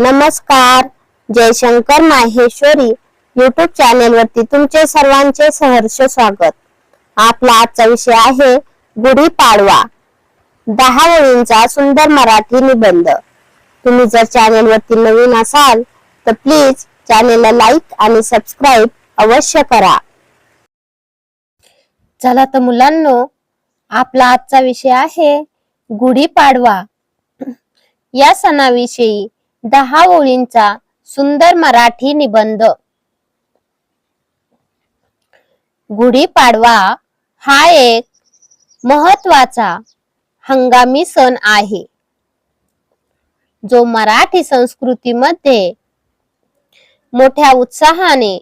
नमस्कार. Jaishankar Maheshwari YouTube channel वरती तुमचे सर्वांचे सहर्ष स्वागत. आपला आजचा विषय आहे गुढीपाडवा. दहा ओळींचा सुंदर मराठी निबंध. तुम्ही जर चॅनेल वरती नवीन असाल तर प्लीज चॅनेलला लाईक आणि सबस्क्राईब अवश्य करा. चला तर मुलांनो आपला आजचा विषय आहे गुढीपाडवा. या सणाविषयी दहा ओळींचा सुंदर मराठी निबंध. गुढीपाडवा हा एक महत्त्वाचा हंगामी सण आहे. जो मराठी संस्कृतीमध्ये मोठ्या उत्साहाने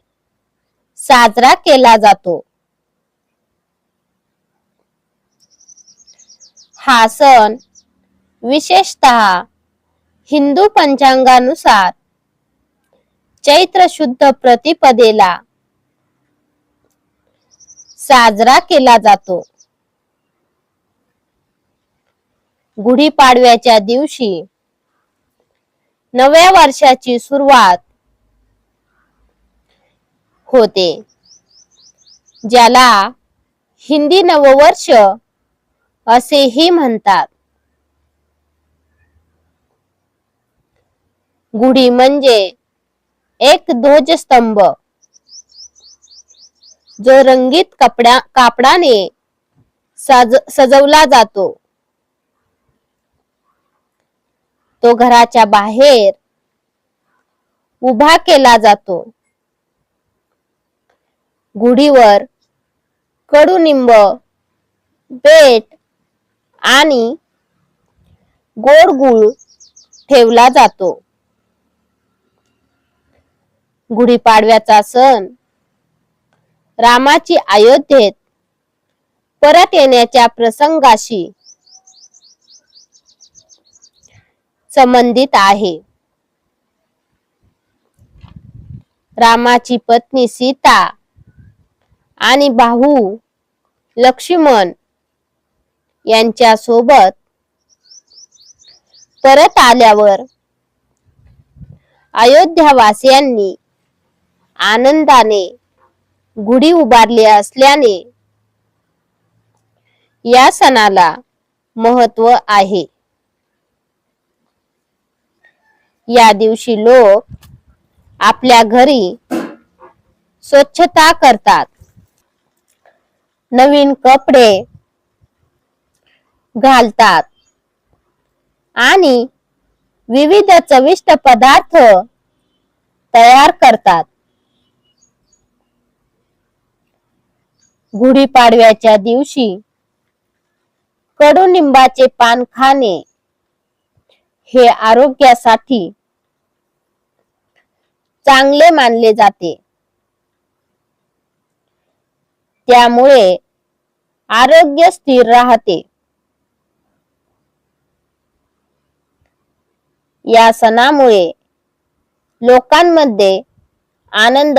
साजरा केला जातो. हा सण विशेषतः हिंदू पंचांगानुसार चैत्र शुद्ध प्रतिपदेला साजरा केला जातो. गुढीपाडव्याच्या दिवशी नव्या वर्षाची सुरुवात होते ज्याला हिंदी नववर्ष असेही म्हणतात. गुढी म्हणजे एक ध्वजस्तंभ जो रंगीत कपड्या कापडाने सज सजवला जातो. तो घराच्या बाहेर उभा केला जातो. गुढीवर कडुनिंब बेट आणि गोड गुळ ठेवला जातो. गुढीपाडव्याचा सण. रामाची अयोध्येत परत येण्याच्या प्रसंगाशी संबंधित आहे. रामाची पत्नी सीता आणि भाऊ लक्ष्मण यांच्या सोबत परत आल्यावर अयोध्यावासियांनी आनंदाने गुढी उभारली असल्याने या सणाला महत्त्व आहे. या दिवशी लोक आपल्या घरी स्वच्छता करतात. नवीन कपडे घालतात आणि विविध चविष्ट पदार्थ तयार करतात. गुढीपाडव्याच्या दिवशी कडुनिंबाचे पान खाणे हे आरोग्यासाठी चांगले मानले जाते. त्यामुळे आरोग्य स्थिर राहते. या सणामुळे लोकांमध्ये आनंद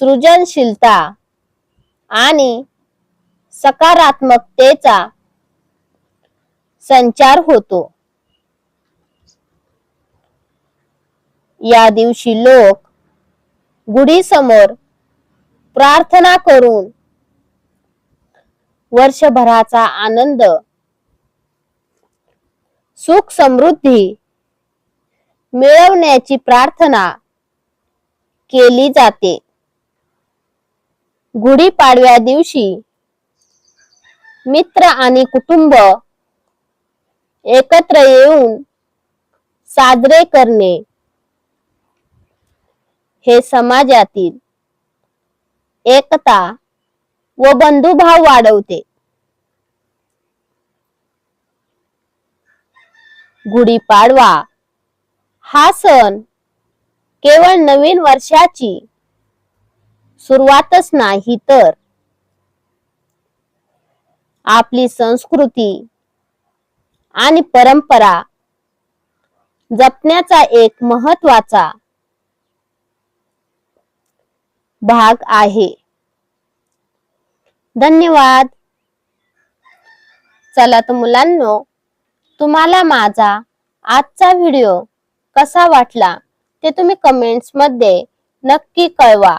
सृजनशीलता आणि सकारात्मकतेचा संचार होतो. या दिवशी लोक गुढी समोर प्रार्थना करून वर्षभराचा आनंद सुख समृद्धी मिळवण्याची प्रार्थना केली जाते. गुढीपाडव्या दिवशी मित्र आणि कुटुंब एकत्र येऊन साजरे करणे हे समाजातील एकता व बंधुभाव वाढवते. गुढीपाडवा हा सण केवळ नवीन वर्षाची सुरुवातच नाही तर. आपली संस्कृती आणि परंपरा जपण्याचा एक महत्त्वाचा भाग आहे. धन्यवाद. चला तर मुलांनो तुम्हाला माझा आजचा व्हिडिओ कसा वाटला ते तुम्ही कमेंट्समध्ये नक्की कळवा.